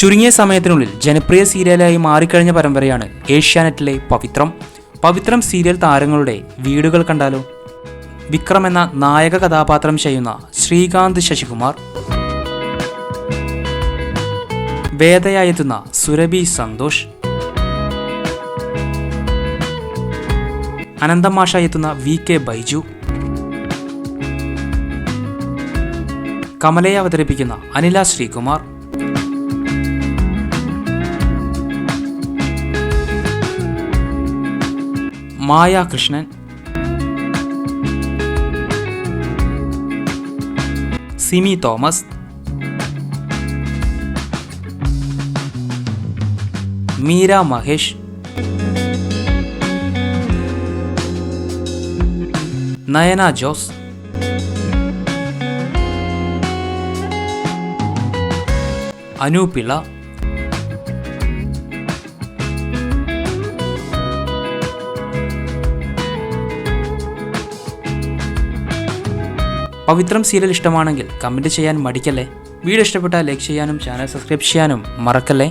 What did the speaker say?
ചുരുങ്ങിയ സമയത്തിനുള്ളിൽ ജനപ്രിയ സീരിയലായി മാറിക്കഴിഞ്ഞ പരമ്പരയാണ് ഏഷ്യാനെറ്റിലെ പവിത്രം. പവിത്രം സീരിയൽ താരങ്ങളുടെ വീടുകൾ കണ്ടാലോ? വിക്രം എന്ന നായക കഥാപാത്രം ചെയ്യുന്ന ശ്രീകാന്ത് ശശികുമാർ. വേദയായെത്തുന്ന സുരഭി സന്തോഷ്. അനന്തമാഷ എത്തുന്ന വി കെ ബൈജു. കമലയെ അവതരിപ്പിക്കുന്ന അനില ശ്രീകുമാർ. മായ കൃഷ്ണൻ സിമി തോമസ്. മീര മഹേഷ്. നയന ജോസ്. അനു പവിത്രം സീരിയൽ ഇഷ്ടമാണെങ്കിൽ കമന്റ് ചെയ്യാൻ മടിക്കല്ലേ? വീഡിയോ ഇഷ്ടപ്പെട്ടാൽ ലൈക്ക് ചെയ്യാനും ചാനൽ സബ്സ്ക്രൈബ് ചെയ്യാനും മറക്കല്ലേ?